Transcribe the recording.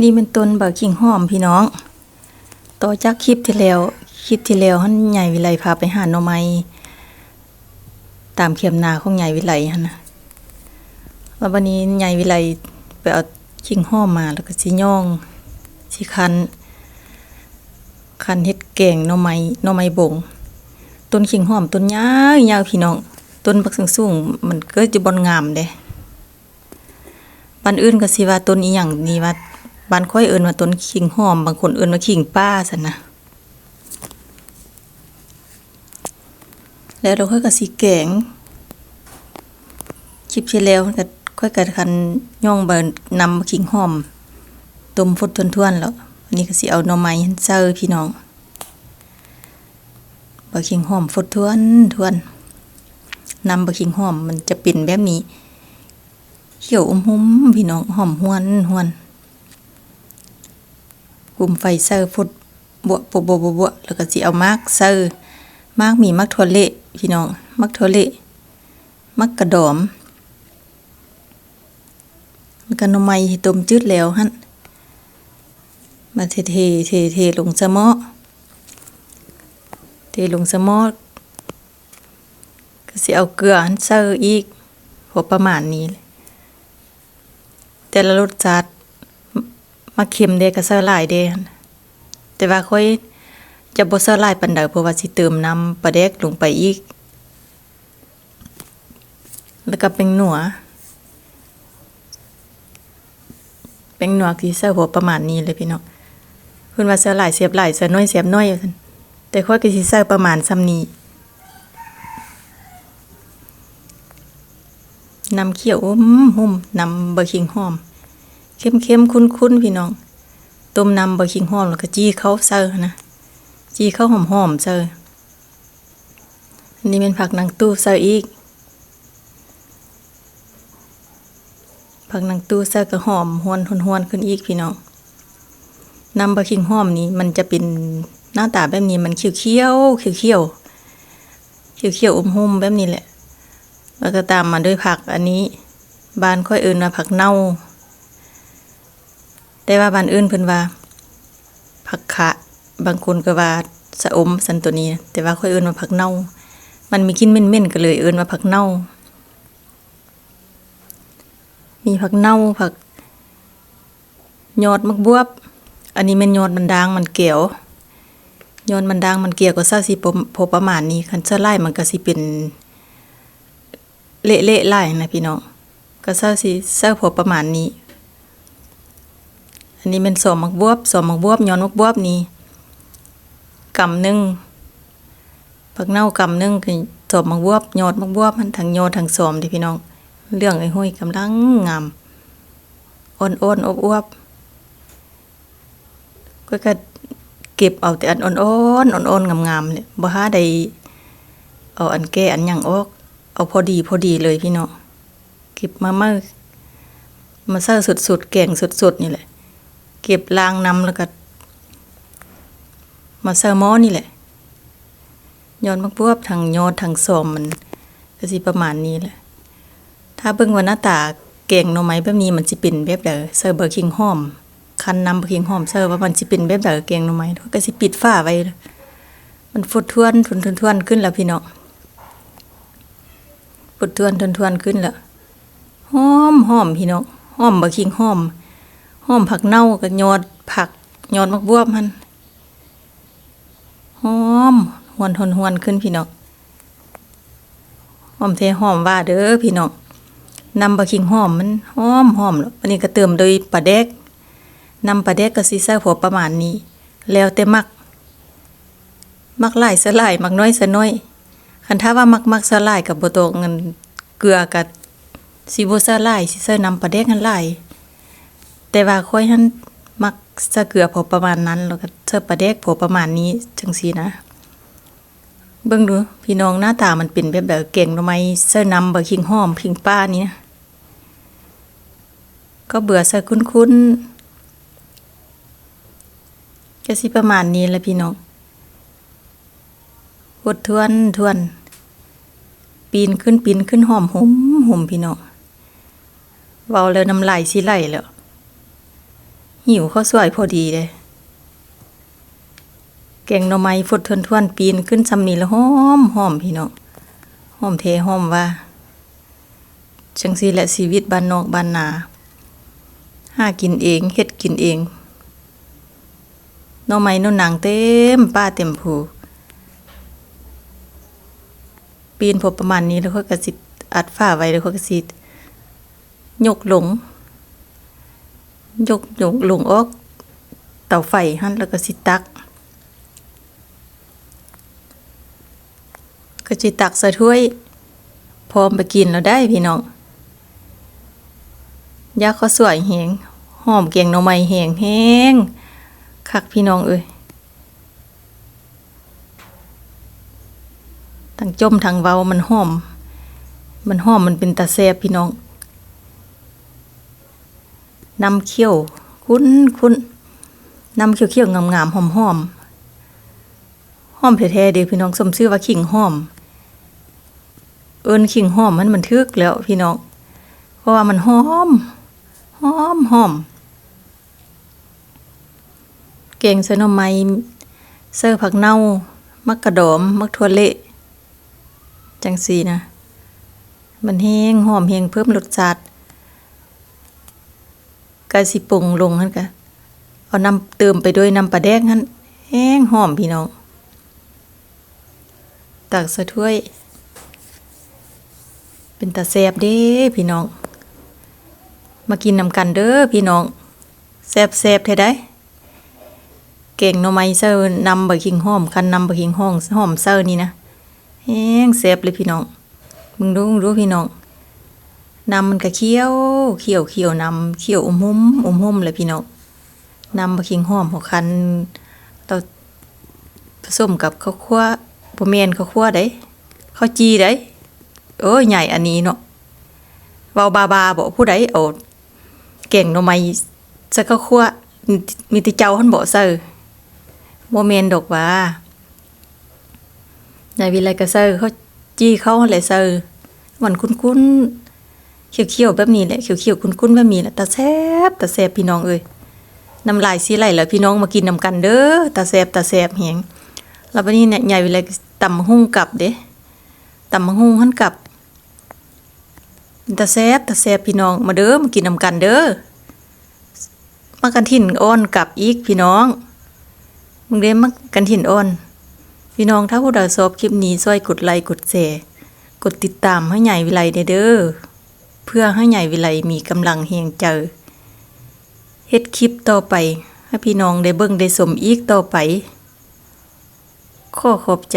นี่เป็นต้นบากิ่งหอมพี่น้อง ต่อจากคลิปที่แล้ว คลิปที่แล้วหันใหญ่วิไลพาไปหาหน่อไม้ตามเข็มนาของใหญ่วิไลหั่นะแล้ววันนี้ใหญ่วิไลไปเอากิ่งหอมมาแล้วก็สิย่องสิคัน คันเฮ็ดแกงหน่อไม้หน่อไม้บง ต้นขิงหอมต้นยาวยาวพี่น้อง ต้นบักสูงๆมันก็จะบอนงามเด้บ้านอื่นก็สิว่าต้นอีหยังนี่ว่า บ้านค่อยเอิ้นว่าต้นขิงหอม บางคนเอิ้นว่าขิงป้าซั่นนะ แล้วเราค่อยก็สิแกงคลิปที่แล้วก็ค่อยก็คันย่องเบิ่นนำขิงหอมต้มฟดทวนๆแล้วอันนี้ก็สิเอาหน่อไม้เซอพี่น้องบะขิงหอมฟดทวนทวนนำบะขิงหอมมันจะเป็นแบบนี้เขียวอมหุมพี่น้องหอมหวนหวน กุมไฟเซอร์ฟดบวบวบวบวแล้วก็สิเอามากเซอร์มากมีมักถั่วเละพี่น้อง มักถั่วเละมักกระดอมมันก็นมไม้ต้มจืดแล้วหั่นมาเทเทเทเทลงสมอเทลงสมอก็สิเอาเกลือเซอร์อีกพอประมาณนี้ แต่ละรสชาติ มาเค็มเด้ก็เซอร์หลายเด่นแต่ว่าค่อยจะบ่เซอร์หลายปานใดเพราะว่าสิเติมน้ำปลาแดกลงไปอีก แล้วก็เป็นหนัวเป็นหนัวที่เซอร์พอประมาณนี้เลยพี่น้องเพิ่นว่าเซอร์หลายเสียบหลายเซอร์น้อยเสียบน้อยแต่ค่อยก็สิใส่ประมาณซ้ำนี้น้ำเขียวอมหุ่มน้ำเบอร์คิงหอม เข้มเข้มคุ้นคุ้นๆพี่น้อง ต้มน้ำบอร์คิงหอมแล้วก็จี้เข้าเซอร์นะจี้เข้าหอมหอมๆเซอร์อันนี้เป็นผักนางตู้เซอร์อีก ผักนางตู้เซอร์ก็หอมหวนหวนขึ้นอีกพี่น้องน้ำบะคิงหอมนี้มันจะเป็นหน้าตาแบบนี้มันเขียวเขียวเขียวเขียวเขียวเขียวอมหุ่มแบบนี้แหละ แล้วก็ตามมาด้วยผักอันนี้บ้านค่อยเอื่นว่าผักเน่า แต่ว่าบ้านอื่นเพิ่นว่าผักขะ บางคนก็ว่าสะอมสันตัวนี้ แต่ว่าค่อยเอื่นว่าผักเน่า มันมีกลินเหม็นๆก็เลยเอื่นว่าผักเน่า มีผักเน่าผักยอดมักบวบ อันนี้ม่นยอดมันดางมันเกี่ยวยอดมันดางมันเกี่ยวก็ซะสิพอประมาณนี้คันซะไล่มันก็สิเป็นเละๆไล่นะพี่น้องก็ซะสิซะพอประมาณนี้ อันนี้เป็นสมมักบวบสมมักบวบยอดมักบวบนี่กำหนึ่งผักเน่ากำหนึ่งคือสมมักบวบยอดมักบวบมันทั้งยอดทั้งสมเด้พี่น้อง เรื่องไอ้ห้อยกำลังงามอ่อนๆอบๆก็ก็เก็บเอาแต่อันอ่อนๆอ่อนๆงามๆเลยบ่หาได้เอาอันแก่อันยังออก เอาพอดีพอดีเลยพี่น้องเก็บมามามาเซอร์สุดๆแก่งสุดๆนี่แหละ เก็บล้างน้ำแล้วก็มาเซอร์ม้อนี่แหละยอดมักบวบทางยอดทางซอมมันก็สิประมาณนี้แหละ ถ้าเบิ่งว่าหน้าตาแกงหน่อไม้แบบนี้มันสิเป็นแบบใดเซอร์เบอร์คิงหอมคันนำเพียงหอมเซอร์ว่ามันสิเป็นแบบใดแกงหน่อไม้ก็สิปิดฝ้าไว้ มันฟุดทวนทุนทวนทวนขึ้นแล้วพี่น้องฟุดทวนทวนทวนขึ้นแล้วหอมหอมพี่น้องหอมบะคิงหอม หอมผักเน่ากับยอดผักยอดมักบวบมันหอมหวนหวนหวนขึ้นพี่น้องหอมเทหอมว่าเด้อพี่น้องนำบะคิงหอมมันหอมหอมอันนี้ก็เติมโดยปลาแดกนำปลาแดกก็สิใส่หัวประมาณนี้ แล้วแต่มัก มักหลายสลายมักน้อยสะน้อยคันถ้าว่ามักมักสลายกับบต้องเงินเกลือกับสิบ่สลายสิใส่นำปลาแดกหันหลาย แต่ว่าค่อยหันมักใส่เกลือพอประมาณนั้น แล้วก็ใส่ปลาแดกพอประมาณนี้จังซี่นะ เบิ่งดูพี่น้องหน้าตามันเป็นแบบใดเก่งทำไมใส่น้ำบะคิงห้อมพิงป้านี่นะก็เบื่อใส่คุ้นๆก็สิประมาณนี้แหละพี่น้องหดทวนทวน ปีนขึ้นปีนขึ้นหอมหมหมพี่น้องเว้าแล้วน้ำลายสิไหลแล้ว หิวข้าวสวยพอดีเลยแกงหน่อไม้ฟดทวนทวนๆปีนขึ้นซำนี้แล้วหอมหอมพี่น้องหอมเทหอมว่าจังซีและชีวิตบ้านนอกบ้านนาหากินเองเฮ็ดกินเองหน่อไม้น่อหนังเต็มป้าเต็มผูปีนพอประมาณนี้แล้วเขาก็สิอัดฝ้าไว้แล้วเขาก็สิยกหลง ยกยกลงออกเตาไฟหั่นแล้วก็สิตัก ก็สิตักใส่ถ้วย พร้อมไปกินแล้วได้พี่น้องยาข้าวสวยแหงหอมเกียงหน่อไม้แหงแห้งคักพี่น้องเอ้ยทั้งจมทั้งเว้ามันหอม มันหอมมันเป็นตาแซ่บพี่น้อง น้ำเคี่ยวคุ้นคุ้นน้ำเคี่ยวเคี่ยวงามงามหอมหอมหอมแท้ๆเด้พี่น้องสมชื่อว่าขิงหอม เอิ้นขิงหอมมันมันทึกแล้วพี่น้อง เพราะว่ามันหอมหอมหอมเก่งสน่อไม้เสื้อผักเน่า มักกระดอม มักทั่วเละจังสีนะ มันแห้งหอมแห้งเพิ่มรสชาติ กายสิปรุงลงหั่นกะเอาน้ำเติมไปด้วยน้ำปลาแดกหั่นแห้งหอมพี่น้อง ตักใส่ถ้วย เป็นตาแซบเด้พี่น้อง มากินนำกันเด้อพี่น้องแซบแซบๆแท้ได้เก่งหน่อไมเซอร์นำบะคิงหอมคันนำบะคิงห้องหอมเซอร์นี่นะแห้งแซบเลยพี่น้อง มึงดูมึงดูพี่น้อง นำมันก็เคี้ยวเคี้ยวเคี้ยวนำเคี้ยวอมหุ่มอมหุ่มเลยพี่น้องนำบะคิงหอมหัวคันเราผสมกับข้าวคั่วบ่แม่นข้าวคั่วได้ข้าวจีได้เอ้ยใหญ่อันนี้เนาะเว้าบาบาบอกผู้ใดเอาเก่งหน่อไม้ใส่ข้าวคั่วมีต่เจ้าหันบ่เซอบ่แม่นดอกว่าในวิไลก็เซอเขาจี้เขาหั่นแหละเซอมันคุ้นๆ เขียวๆแบบนี้แหละเขียวๆคุ้นๆแบบนี้แหละตาแซ่บตาแซ่บพี่น้องเอ้ยน้ำลายสิไหลแล้วพี่น้องมากินนำกันเด้อตาแซ่บตาแซ่บแฮงแล้วบัดนี้เนี่ยใหญ่เวลก็ตำหุ่งกลับเด้ตำมะฮุ่งหันกับตาแซบตาแซบพี่น้องมาเด้อมากินนำกันเด้อมากันถิ่นอ้อนกับอีกพี่น้องมึงเด้มากันถิ่นอ้อนพี่น้องถ้าผู้ใดชอบคลิปนี้ช่วยกดไลค์กดแชร์กดติดตามให้ใหญ่วิไลเด้อ เพื่อให้ใหญ่วิไลมีกำลังเฮียงเจอเฮ็ดคลิปต่อไป ให้พี่น้องได้เบิ่งได้สมอีกต่อไปขอขอบใจ